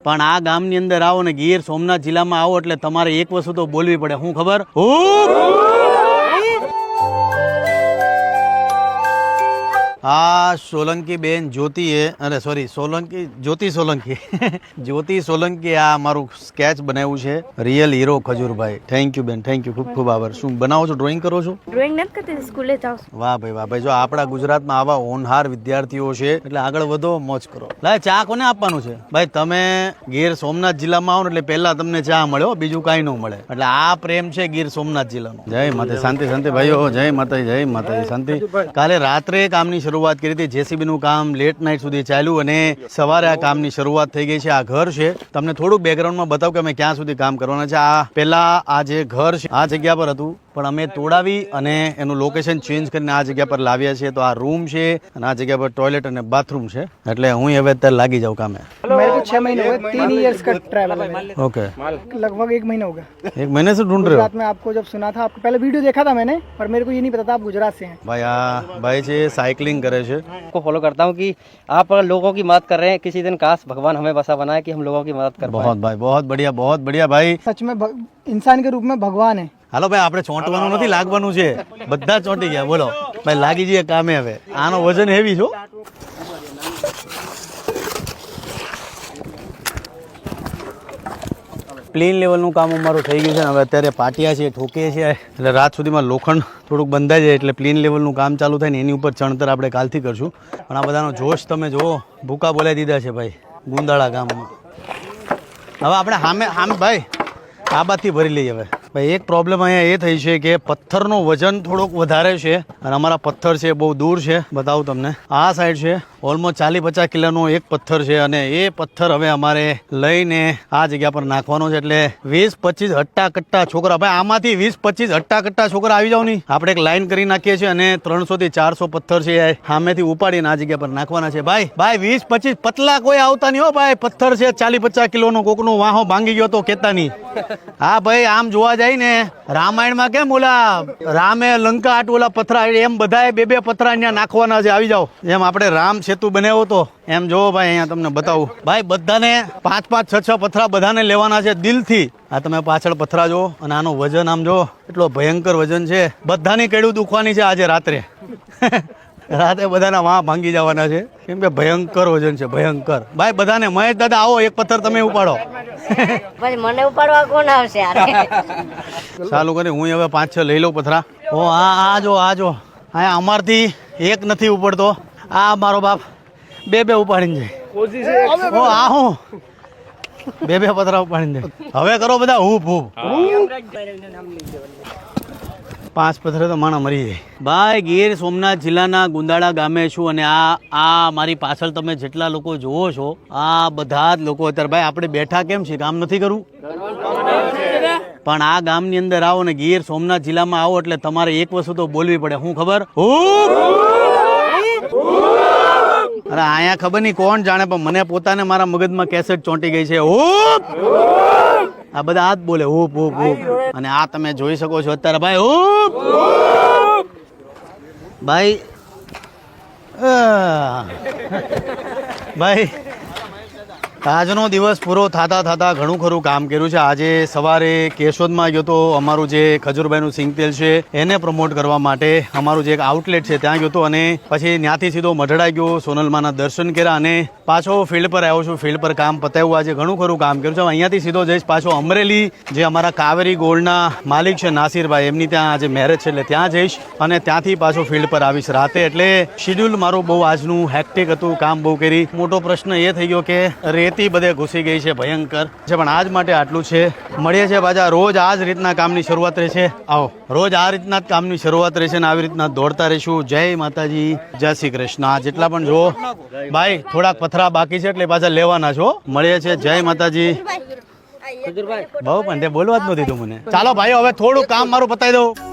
પણ આ ગામની અંદર આવો ને ગીર સોમનાથ જિલ્લામાં આવો એટલે તમારે એક વસ્તુ તો બોલવી પડે હું ખબર હૂપ! આ સોલંકી બેન જ્યોતિએ અરે સોરી સોલંકી જ્યોતિ સોલંકી. જ્યોતિ સોલંકી આ મારું સ્કેચ બનાવ્યું છે real hero Khajurbhai. Thank you બેન થેન્ક યુ ખૂબ ખૂબ આભાર. શું બનાવો છો ડ્રોઈંગ કરો છો? ડ્રોઈંગ નથી કરતી સ્કૂલે જાઉં વાહ ભાઈ વાહ ભાઈ જો આપણા ગુજરાતમાં આવા હોનહાર વિદ્યાર્થીઓ છે એટલે આગળ વધો મોજ કરો. લાય ચા કોને આપવાનું છે? ભાઈ તમે ગીર સોમનાથ જિલ્લામાં આવો ને એટલે પહેલા તમને ચા મળ્યો બીજું કાંઈ ન મળે. એટલે આ પ્રેમ છે ગીર સોમનાથ જિલ્લાનો. જય માતા શાંતિ શાંતિ ભાઈઓ જય માતા જય માતા શાંતિ. કાલે રાત્રે કામની શરૂઆત કરી હતી. જેસીબીનું કામ લેટ નાઇટ સુધી ચાલ્યું અને સવારે આ કામની શરૂઆત થઈ ગઈ છે. આ ઘર છે. તમને થોડુંક બેકગ્રાઉન્ડમાં બતાવું કે અમે ક્યાં સુધી કામ કરવાના છે. આ પહેલા આ જે ઘર છે, આ જગ્યા પર હતું. પણ અમે તોડાવી અને એનું લોકેશન ચેન્જ કરીને આ જગ્યા પર લાવ્યા છીએ. તો આ રૂમ છે અને આ જગ્યા પર ટોયલેટ અને બાથરૂમ છે. એટલે હું હવે અત્યારે લાગી જાઉં કામે. ઓકે एक એક મહિને સે ઢૂંઢ जब सुना था आपको पहले वीडियो देखा था मैंने पर मेरे को ये नहीं पता था आप गुजरात से ભાઈ આ ભાઈ છે સાયકલિંગ કરે છે. फॉलो करता हूँ कि आप लोगों की मदद कर रहे हैं किसी दिन काश भगवान हमें बसा बनाए की हम लोगों की मदद कर बहुत भाई बहुत बढ़िया बहुत बढ़िया भाई। सच में इंसान के रूप में भगवान है હાલો ભાઈ આપણે ચોંટવાનું નથી લાગવાનું છે બધા જ ચોંટી ગયા બોલો ભાઈ લાગી જઈએ કામે હવે આનો વજન હેવી છો પ્લેન લેવલનું કામ અમારું થઈ ગયું છે ને હવે અત્યારે પાટિયા છે ઠોકીએ છીએ એટલે રાત સુધીમાં લોખંડ થોડુંક બંધાઈ જાય એટલે પ્લેન લેવલનું કામ ચાલુ થાય ને એની ઉપર ચણતર આપણે કાલથી કરશું પણ આ બધાનો જોશ તમે જુઓ ભૂકા બોલાવી દીધા છે ભાઈ ગુંદાળા ગામમાં હવે આપણે સામે સામે ભાઈ આ બાજથી ભરી લઈએ હવે. ભાઈ, એક પ્રોબ્લેમ અહીંયા એ થઈ છે કે પથ્થરનું વજન થોડોક વધારે છે અને અમારા પથ્થર છે બહુ દૂર છે. બતાવું તમને. આ સાઈડ છે ઓલમોસ્ટ ચાલીસ પચાસ કિલોનો એક પથ્થર છે અને એ પથ્થર હવે અમારે લઈને આ જગ્યા પર નાખવાનો છે. એટલે વીસ પચીસ હટ્ટા કટ્ટા છોકરા, ભાઈ, આમાંથી વીસ પચીસ હટ્ટા કટ્ટા છોકરા આવી જાવ નહીં. આપણે એક લાઈન કરી નાખીએ છીએ અને ત્રણસો થી ચારસો પથ્થર છે સામેથી ઉપાડીને આ જગ્યા પર નાખવાના છે. ભાઈ ભાઈ, વીસ પચીસ પતલા કોઈ આવતા નહીં હો, ભાઈ. પથ્થર છે, ચાલીસ પચાસ કિલોનો કોકનો વાહો ભાંગી ગયો તો કેતા નહીં. હા, ભાઈ, આમ જોવા જાય ને રામાયણમાં કેમ ઓલા રામે લંકા આટ ઓલા પથરા એમ બધાએ બે બે પથરા અહીંયા નાખવાના છે. આવી જાઓ. એમ આપણે રામ સેતુ બનાવ્યો તો એમ જોવો ભાઈ, અહીંયા તમને બતાવું. ભાઈ, બધાને પાંચ પાંચ છ છ પથરા બધાને લેવાના છે દિલથી. આ તમે પાછળ પથરા જો અને આનું વજન આમ જો એટલો ભયંકર વજન છે. બધાની કેડું દુખવાની છે આજે રાત્રે. રાતે બધાના વાં ભાંગી જવાના છે. કેમ કે ભયંકર વજન છે ભયંકર. ભાઈ બધાને મહેશ દાદા આવો એક પથ્થર તમે ઉપાડો. મને ઉપાડવા કોણ આવશે ચાલુ કરી હું હવે પાંચ છ લઈ લઉં પથરા. ઓ આ આ જો આ જો. અહીંયા અમારથી એક નથી ઉપડતો. આ મારો બાપ બે બે ઉપાડીને જાય. ઓ આ હું. બે બે પથરા ઉપાડીને જાય. હવે કરો બધા હૂપ હૂપ. પાંચ પથરે તો માણા મરી જાય. ભાઈ ગીર સોમનાથ જિલ્લાના ગુંદાળા ગામે છું અને આ આ મારી પાછળ તમે જેટલા લોકો જુઓ છો આ બધા જ લોકો અત્યારે ભાઈ આપણે બેઠા કેમ છે કામ નથી કરવું પણ આ ગામની અંદર આવો ને ગીર સોમનાથ જિલ્લામાં આવો એટલે તમારે એક વસ્તુ તો બોલવી પડે. હું ખબર! અરે અહીંયા ખબર નહીં કોણ જાણે પણ મને પોતાને મારા મગજમાં કેસેટ ચોંટી ગઈ છે. હૂપ આ બધા આ જ બોલે હૂપ હૂપ હૂપ. અને આ તમે જોઈ શકો છો અત્યારે ભાઈ હૂપ ભાઈ ભાઈ આજનો દિવસ પૂરો થતા થતા ઘણું ખરું કામ કર્યું છે. આજે સવારે કેશોદમાં ગયો તો અમારું જે ખજૂરભાઈનું સિંગતેલ છે, એને પ્રમોટ કરવા માટે અમારું જે એક આઉટલેટ છે ત્યાં ગયો તો અને પછી ત્યાંથી સીધો મઢડા ગયો, સોનલમાના દર્શન કર્યા અને પાછો ફિલ્ડ પર આવ્યો છું. ફિલ્ડ પર કામ પતાવ્યું. આજે ઘણું ખરું કામ કર્યું છે. અહીંયાથી સીધો જઈશ પાછો અમરેલી, જે અમારા કાવેરી ગોલ્ડના માલિક છે નાસિરભાઈ, એમની ત્યાં આજે મેરેજ છે એટલે ત્યાં જઈશ અને ત્યાંથી પાછો ફિલ્ડ પર આવીશ રાતે. એટલે શિડ્યુલ મારું બહુ આજનું હેક્ટિક હતું, કામ બહુ કરી. મોટો પ્રશ્ન એ થઈ ગયો કે રેતી બધે ઘૂસી ગઈ છે ભયંકર. છે પણ આજ માટે આટલું છે. મળીએ છે પાછા. રોજ આ જ રીતના કામની શરૂઆત રહેશે. આવો. રોજ આ રીતના જ કામની શરૂઆત રહેશે ને આવી રીતના દોડતા રહીશું. જય માતાજી. જય શ્રી કૃષ્ણ. આ જેટલા પણ જો ભાઈ થોડાક પથરા બાકી છે એટલે પાછા લેવાના છો. મળીએ છે જય માતાજી. બહુ પણ તે બોલવા જ નહોતી તું મને. ચાલો ભાઈ હવે થોડું કામ મારું પતાવી દઉં.